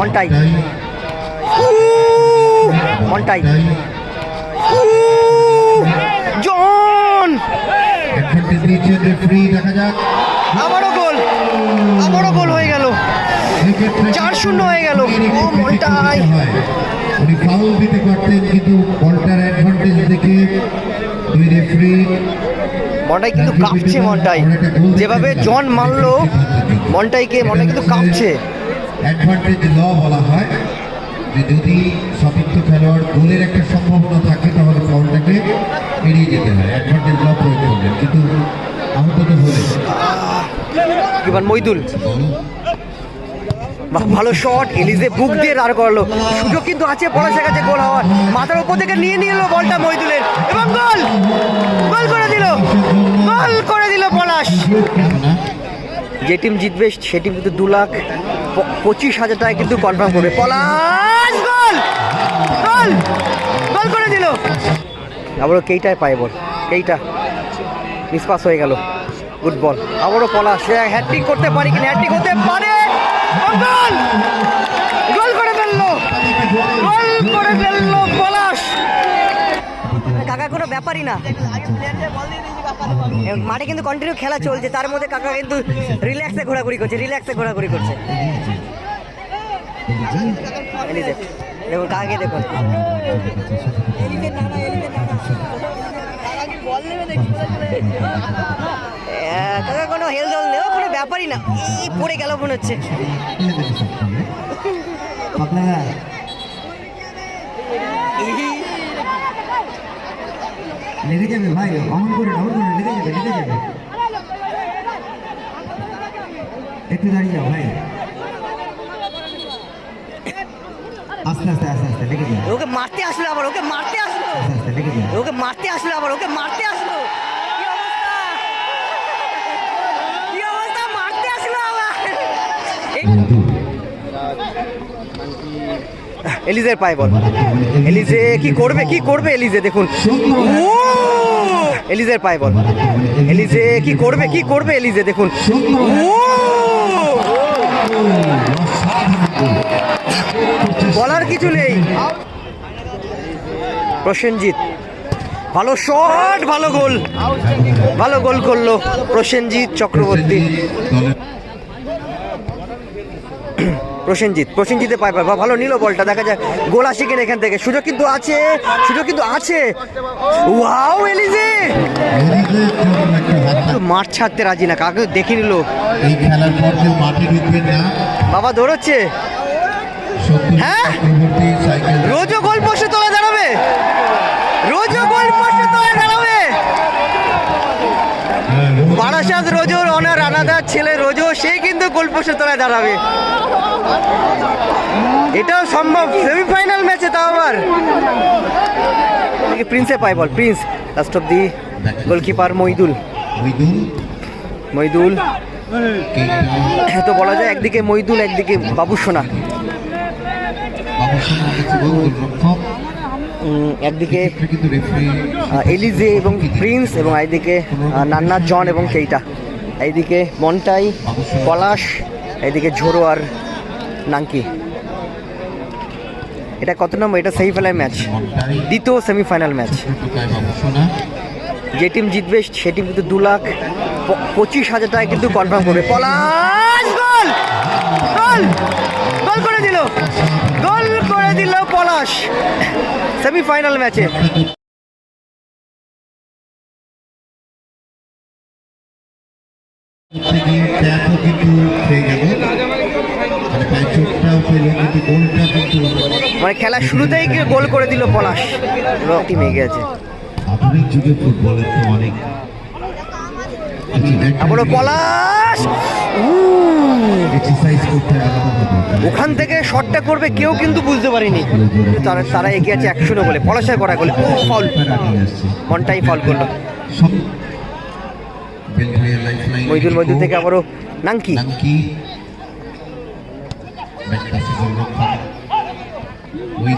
মন্টাই। মন্টাই। জন। আবারও গোল। আবারও গোল হয়ে গেল। চার শূন্য হয়ে গেল। ও, মন্টাই। উনি ফাউল দিতে পারতেন কিন্তু বলটার অ্যাডভান্টেজ দেখে দুই রেফারি মন্টাই কিন্তু কাঁপছে মনটাই। যেভাবে জন মারলো মন্টাইকে মন্টাই কিন্তু কাঁপছে। অ্যাডভান্টেজ ল বলা হয় যে যদি সতীর্থ খেলোয়াড় গোলের একটা সম্ভাবনা থাকে তাহলে ফাউলটাকে এড়িয়ে যেতে হয়। অ্যাডভান্টেজ ল প্রয়োগ করবেন কিন্তু আহত তো হলে এবার মইদুল। ভালো শট এলিজে বুক দিয়ে দাঁড় করল। সুযোগ কিন্তু আছে পলাশের কাছে গোল হওয়ার। মাথার উপর থেকে নিয়ে নিয়ে এলো বলটা মইদুলের। এবং গোল! গোল করে দিল। গোল করে দিল পলাশ। যে টিম জিতবে সে টিম কিন্তু দু লাখ পঁচিশ হাজার টাকা কিন্তু কনফার্ম করবে। পলাশ, গোল! গোল! গোল করে দিল। আবারও কেইটায় পায় বল? কেইটা? মিসপাস হয়ে গেল। Good ball. আবারও পলাশ। হ্যাট্রিক করতে পারি কিনা? হ্যাট্রিক হতে পারে। গোল করে ফেলল। গোল করে ফেলল পলাশ। কাকা কোনো ব্যাপারই না। মাঠে কিন্তু কন্টিনিউ খেলা চলছে তার মধ্যে কাকা কিন্তু রিল্যাক্সে ঘোরাঘুরি করছে রিল্যাক্সে ঘোরাঘুরি করছে। দেখুন কাকাকে দেখুন। কাকা কোনো হেলদোল নেই ও কোনো ব্যাপারই না এই পড়ে গেল মনে হচ্ছে। লেগে যাবে ভাই অন করে অন করে লেগে যাবে লেগে যাবে। একটু দাঁড়িয়ে যাও ভাই। আস্তে আস্তে আস্তে আস্তে লেগে ওকে মারতে আসলো আবার ওকে মারতে আসলো। আস্তে আস্তে লেগে যাও। ওকে মারতে আসলো আবার ওকে মারতে আসলো। কি অবস্থা? এলিজের পায় বল। এলিজে কি করবে কি করবে এলিজে? দেখুন! এলিজের পায় বল। এলিজে কি করবে কি করবে এলিজে? দেখুন! বলার কিছু নেই। প্রসেনজিৎ। ভালো শট ভালো গোল। ভালো গোল করল প্রসেনজিৎ চক্রবর্তী। প্রসেনজিৎ। প্রসেনজিতে পায় পায় ভালো নিল বলটা দেখা যায় গোল আসে কিনা এখান থেকে। সুযোগ কিন্তু আছে সুযোগ কিন্তু আছে। ওয়াও এলিজে! মাঠ ছাড়তে রাজি না কাকে দেখে নিল। বাবা দৌড়চ্ছে হ্যাঁ? রোজও গোল পোস্টে তোলা দাঁড়াবে। রোজও গোল পোস্টে তোলা দাঁড়াবে বারাসাত রোজোর অনার রানাদার ছেলে রোজো সে কিন্তু গোল পোস্টে তলায় দাঁড়াবে। এটাও সম্ভব সেমিফাইনাল ম্যাচে তাও আবার। প্রিন্সে পায় ball Prince. Last of the goalkeeper Moidul. Moidul? তো বলা যায় একদিকে মইদুল একদিকে বাবু সোনা একদিকে এলিজে এবং প্রিন্স এবং এইদিকে নান্না জন এবং কেইটা। এইদিকে মন্টাই, পলাশ, এইদিকে ঝোড়ো আর নাঙ্কি। এটা কত নম্বর? এটা সেমিফাইনাল ম্যাচ দ্বিতীয় সেমিফাইনাল ম্যাচ যে টিম জিতবে, সে টিম কিন্তু দু লাখ পঁচিশ হাজার টাকা কিন্তু কনফার্ম করবে। পলাশ, গোল! গোল! গোল করে দিল। গোল! করে দিল পলাশ। সেমিফাইনাল ম্যাচে। মানে পায়ে চোটটাও পেল কিন্তু গোলটা কিন্তু মানে খেলা শুরুতেই গোল করে দিল পলাশ। টিম এগিয়ে আছে। আধুনিক যুগে ফুটবলের তো অনেক আবারও পলাশ ওখান থেকে শটটা করবে কেউ কিন্তু বুঝতে পারেনি তারা তারা এগিয়ে আছে একশো বলে পলাশের করা আগে আসছে মনটাই ফাউল করল মইদুল মইদুল থেকে আবারও নাঙ্কি নাঙ্কি ব্যাকপাসে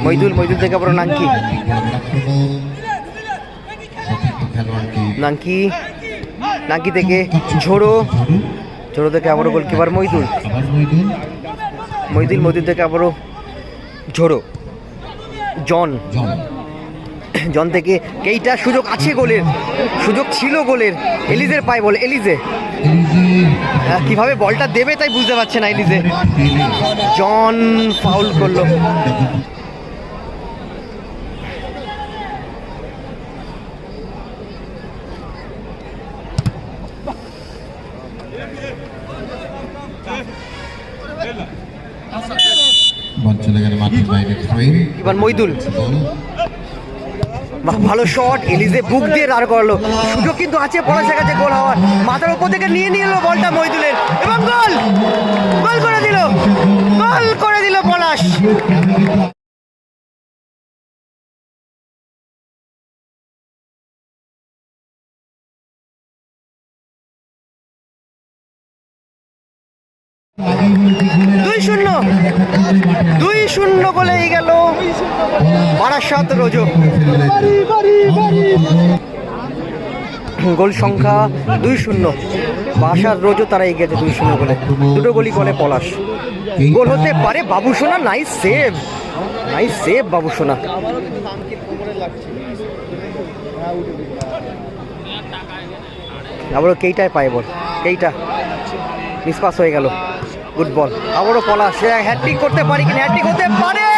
মইদুল, মইদুল থেকে আবারও নাঙ্কি। গোলরক্ষক নাঙ্কি নাঙ্কি থেকে ঝোড়ো? ঝোড়ো থেকে আবারও গোলকিপার মইদুল। মইদিল মইদিল থেকে আবারও ঝোড়ো। জন। জন থেকে কেইটা সুযোগ আছে গোলের? সুযোগ ছিল গোলের। এলিজের পায় বলে এলিজে এলিজে। হ্যাঁ, কীভাবে বলটা দেবে তাই বুঝতে পারছে না এলিজে। জন ফাউল করল। এবার মইদুল। ভালো শট এলিজে বুক দিয়ে দাঁড় করালো। সুযোগ কিন্তু আছে পলাশের কাছে গোল হওয়ার। মাথার উপর থেকে নিয়ে নিয়ে এলো বলটা মইদুলের। এবং গোল! গোল করে দিল। গোল করে দিল পলাশ। দুই শূন্য। দুই শূন্য গোলেই গেল বারাসাত রোজো। গোল। সংখ্যা দুই শূন্য। বাসার রোজও তারা এগিয়েছে দুই শূন্য গোলে দুটো গোলই করে পলাশ। গোল হতে পারে বাবু সোনা নাইস সেভ। নাইস সেভ বাবু সোনা আবারও কেইটায় পায় বল? কেইটা? মিসপাস হয়ে গেল। গুড বল আবারও সে হ্যাট্রিক করতে পারি কিনা? হ্যাট্রিক হতে পারে।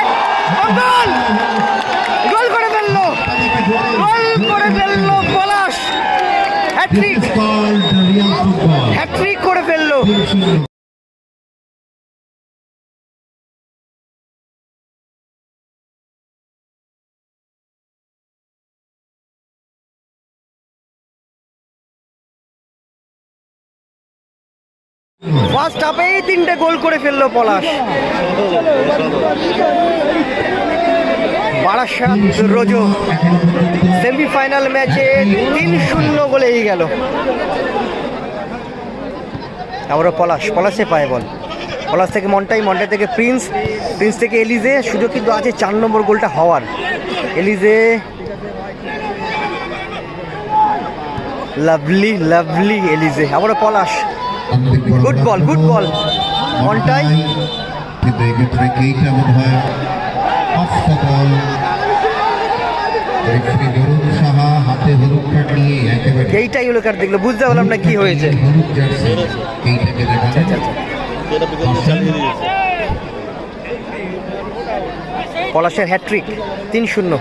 গোল! গোল করে ফেলল। গোল করে ফেলল পলাশ। হ্যাট্রিক. হ্যাট্রিক করে ফেলল। ফার্স্ট হাফেই তিনটে গোল করে ফেলল পলাশ। বারাসাত রোজো। সেমিফাইনাল ম্যাচে তিন শূন্য গোলেই গেল। আবারও পলাশ, পলাশে পায় বল। পলাশ থেকে মন্টাই মন্টাই থেকে প্রিন্স। প্রিন্স থেকে এলিজে, সুযোগ কিন্তু আছে চার নম্বর গোলটা হওয়ার। এলিজে লাভলি লাভলি এলিজে। আবারও Palash. Good ball, good ball. মন্টাই। কিন্তু এক্ষেত্রে কেইটা মনে হয়? বল। সাহা হাতে হলুদ কার্ড নিয়ে একেবারে এইটাই হলো কার দেখল বুঝতে পারলাম না কি হয়েছে। হলুদ জার্সি কেইটাকে দেখালেন পলাশের হ্যাট্রিক তিন শূন্য।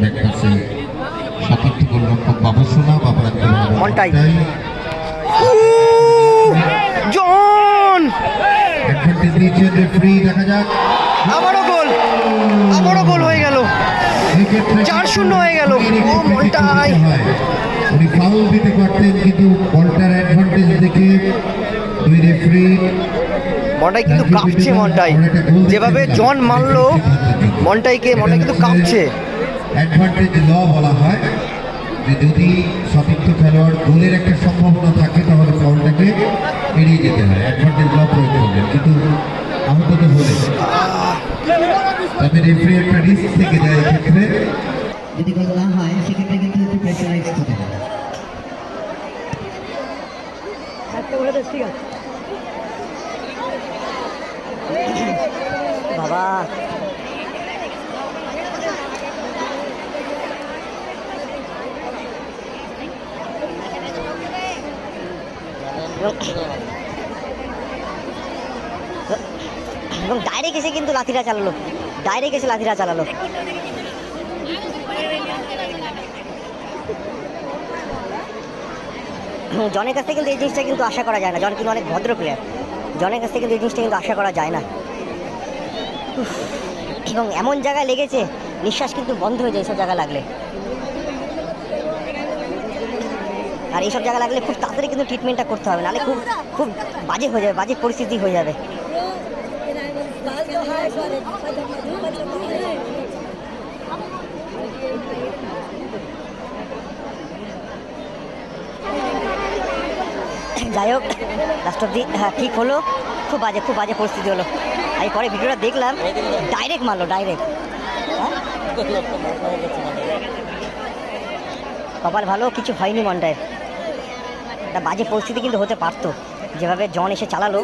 ব্যাকপাসে সতীর্থ গোলরক্ষক বাবুসোনা মন্টাই। জন! রেফারি দেখা যাক। আবারও গোল। আবারও গোল হয়ে গেল। চার শূন্য হয়ে গেল। ও, মন্টাই। উনি ফাউল দিতে পারতেন কিন্তু বলটার অ্যাডভান্টেজ দেখে দুই রেফারি মন্টাই কিন্তু কাঁপছে মন্টাই। যেভাবে জন মারলো মন্টাইকে মন্টাই কিন্তু কাঁপছে। অ্যাডভান্টেজ ল বলা হয় যে যদি সতীর্থ খেলোয়াড় গোলের একটা সম্ভাবনা থাকে তাহলে ফাউলটাকে এড়িয়ে যেতে হয় অ্যাডভান্টেজ ল প্রয়োগ করবেন কিন্তু আহত তো হলে তাদের রেফারি একটা রিস্ক থেকে যায় এক্ষেত্রে। যদি গোল না হয় সেক্ষেত্রে কিন্তু একটু প্রেশারাইজ হতে পারে বাবা। এবং ডাইরেক্ট এসে কিন্তু লাথিরা চালালো। ডাইরেক্ট এসে লাথিরা চালালো। জনের কাছ থেকে কিন্তু এই জিনিসটা কিন্তু আশা করা যায় না। জন কিন্তু অনেক ভদ্র প্লেয়ার জনের কাছ থেকে কিন্তু এই জিনিসটা কিন্তু আশা করা যায় না। এবং এমন জায়গায় লেগেছে, নিঃশ্বাস কিন্তু বন্ধ হয়ে যায় এইসব জায়গায় লাগলে। আর এইসব জায়গা লাগলে খুব তাড়াতাড়ি কিন্তু ট্রিটমেন্টটা করতে হবে, নাহলে খুব খুব বাজে হয়ে যাবে, বাজে পরিস্থিতি হয়ে যাবে। যাই হোক লাস্ট অব্দি হ্যাঁ ঠিক হলো, খুব বাজে খুব বাজে পরিস্থিতি হলো। আমি পরে ভিডিওটা দেখলাম ডাইরেক্ট মারলো ডাইরেক্ট কপাল ভালো, কিছু হয়নি মনটায়। একটা বাজে পরিস্থিতি কিন্তু হতে পারতো। যেভাবে জন এসে চালালো।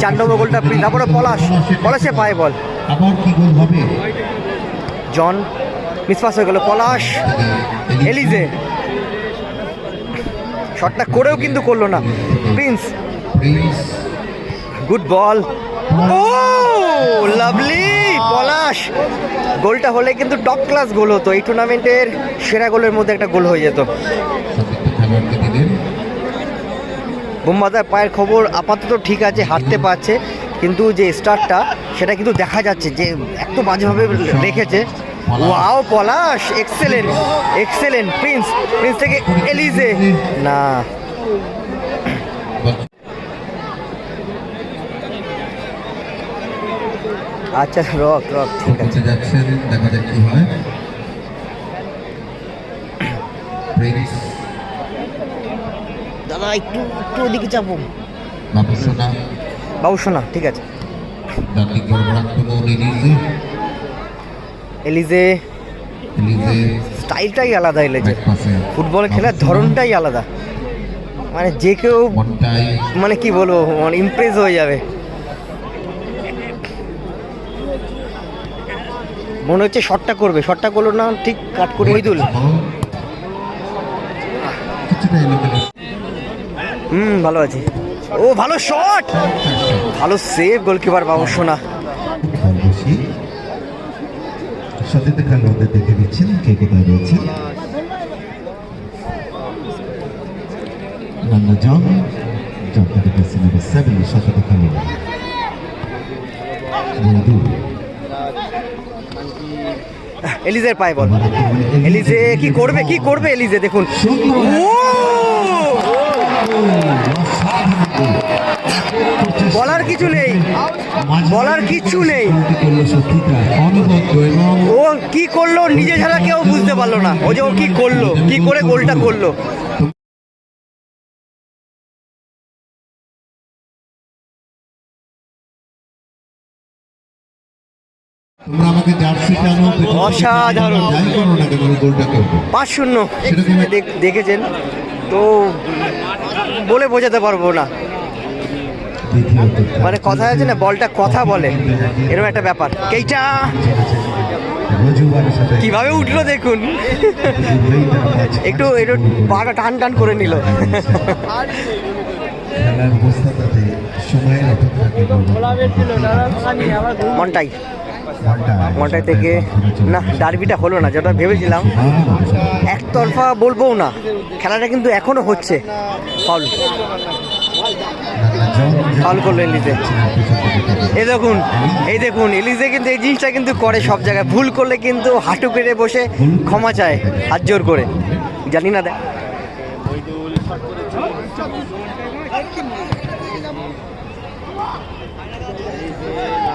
চার নম্বর গোলটা প্রিন্স তারপরে পলাশ। পলাশে পায় বল। আবার কি গোল হবে? জন মিসপাস হয়ে গেল পলাশ। এলিজে। শটটা করেও কিন্তু করল না। প্রিন্স। প্রিন্স। গুড বল ও লাভলি পলাশ। গোলটা হলে কিন্তু টপ ক্লাস গোল হতো। এই টুর্নামেন্টের সেরা গোলের মধ্যে একটা গোল হয়ে যেত। বুম্বাদার পায়ের খবর আপাতত ঠিক আছে হাঁটতে পারছে। কিন্তু যে স্টারটা, সেটা কিন্তু দেখা যাচ্ছে যে এত বাজেভাবে রেখেছে। Wow Palash excellent excellent Prince Prince থেকে এলিজে। না। আচ্ছা রক রক ঠিক আছে। যাচ্ছেন দেখা যাক কি হয়। দাদা একটু একটু ওদিকে চাপো। বাবুসোনা বাবু শোনা ঠিক আছে। এলিজে স্টাইলটাই আলাদা এলিজে। ফুটবল খেলার ধরনটাই আলাদা। মানে যে কেউ মানে কি বলব মানে ইমপ্রেস হয়ে যাবে। মনে হচ্ছে শটটা করবে। শটটা করল না ঠিক কাট করে এলোমেলো। হুম ভালো আছে। ও ভালো শট! ভালো সেভ গোলকিপার বাবু সোনা। সতীর্থ খেলোয়াড়দের দেখে নিচ্ছেন কে কোথায় রয়েছে। থেকে সেভেন সতীর্থ খেলোয়াড় এলিজের পায়ে বল। এলিজে কি করবে? কি করবে এলিজে? দেখুন। বলার কিছু নেই। বলার কিছু নেই। ও কি করল? নিজে ছাড়া কেউ বুঝতে পারল না। ও যে ও কি করল? কি করে গোলটা করল? অসাধারণ। পাঁচ শূন্য। দেখ- দেখেছেন? তো বলে বোঝাতে পারব না। মানে কথা আছে না, বলটা কথা বলে। এরকম একটা ব্যাপার। কেইটা? কীভাবে উঠল দেখুন। একটু একটু পাটা টান টান করে নিল। মনটাই। মনটাই থেকে না, ডার্বিটা হলো না, যেটা ভেবেছিলাম, একতরফা বলব না, খেলাটা কিন্তু এখনও হচ্ছে, ফাউল। ফাউল করল এলিজে এই দেখুন এই দেখুন এলিজে কিন্তু এই জিনিসটা কিন্তু করে সব জায়গায়, ভুল করলে কিন্তু হাঁটু পেরে বসে ক্ষমা চায়, হাত জোর করে। জানি না দেখ।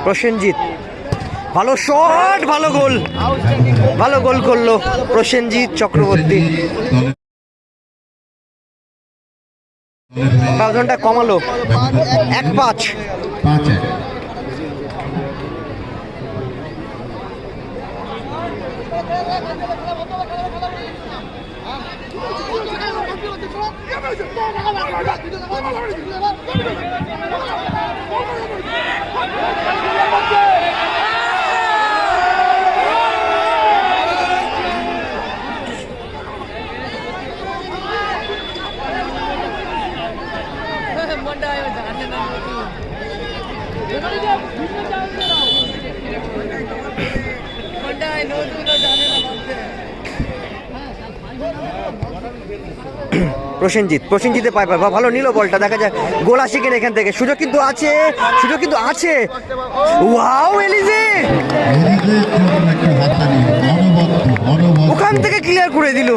প্রসেনজিৎ ভালো শট ভালো গোল। ভালো গোল করল প্রসেনজিৎ চক্রবর্তী। ব্যবধানটা কমালো। এক পাঁচ। পাঁচ এক প্রসেনজিৎ। প্রসেনজিতে পায় পায় ভালো নিল বলটা, দেখা যায় গোল কিনা এখান থেকে। সুযোগ কিন্তু আছে, সুযোগ কিন্তু আছে। ওয়াও, এলিজে! ওখান থেকে ক্লিয়ার করে দিল।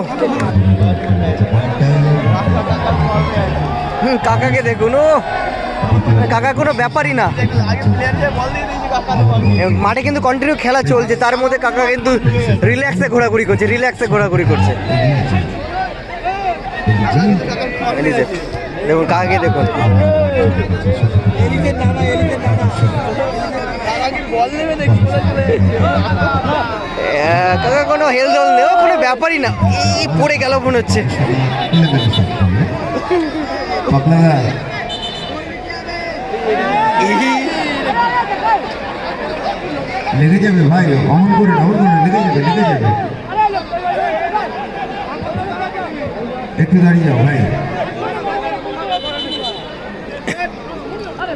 হুম, কাকাকে দেখুন কাকা কোনো ব্যাপারই না। মাঠে কিন্তু কন্টিনিউ খেলা চলছে, তার মধ্যে কাকা কিন্তু রিল্যাক্সে ঘোরাঘুরি করছে রিল্যাক্সে ঘোরাঘুরি করছে। দেখুন, কাকে দেখুন? কাকা, কোনো হেলদোল নেই কোনো ব্যাপারই না, এই পড়ে গেল মনে হচ্ছে। লেগে যাবে ভাই, অমন করে অমন করে লেগে যাবে লেগে যাবে। একটু দাঁড়িয়ে যাও ভাই।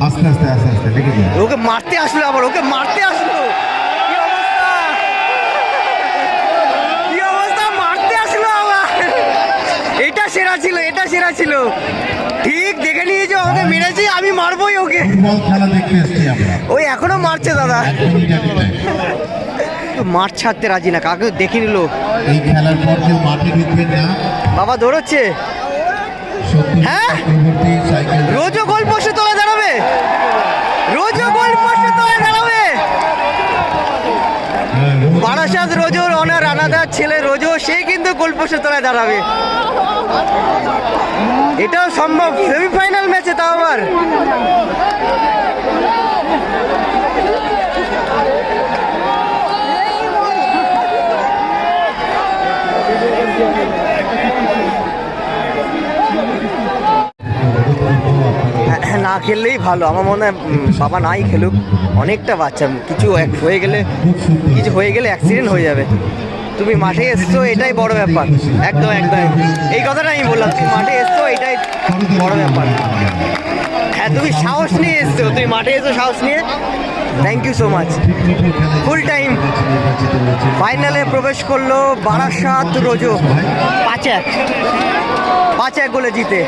আস্তে আস্তে আস্তে আস্তে লেগে যাবে ওকে মারতে আসলো আবার ওকে মারতে আসলো। কি অবস্থা? মারতে আসলো আবার। এটা সেরা ছিল এটা সেরা ছিল। ঠিক দেখে নিয়েছে আমাকে মেরেছি আমি মারবোই ওকে। খেলা দেখতে এসছি আমরা। ওই এখনও মারছে দাদা। মাঠ ছাড়তে রাজি না কাকে দেখে নিল। বাবা দৌড়চ্ছে। হ্যাঁ? রোজও গোল পোস্টে তোলা দাঁড়াবে। রোজও গোল পোস্টে তোলা দাঁড়াবে। হ্যাঁ, রোজ- বারাসাত রোজোর অনার রানাদার ছেলে রোজো সেই কিন্তু গোল পোস্টে তোলায় দাঁড়াবে। এটাও সম্ভব সেমিফাইনাল ম্যাচে তাও আবার হ্যাঁ, হ্যাঁ, না খেললেই ভালো। আমার মনে হয় বাবা নাই খেলুক। অনেকটা বাচ্চা, কিছু হয়ে গেলে, কিছু হয়ে গেলে অ্যাক্সিডেন্ট হয়ে যাবে। তুমি মাঠে এসছো, এটাই বড় ব্যাপার। একদম একদম। এই কথাটা আমি বললাম, তুমি মাঠে এসছো, এটাই বড় ব্যাপার। হ্যাঁ তুমি সাহস নিয়ে এসছো? তুমি মাঠে এসো সাহস নিয়ে? Thank you so much full time ফাইনালে প্রবেশ করল বারাসাত রোজো। পাঁচ এক। পাঁচ এক গোলে জিতে।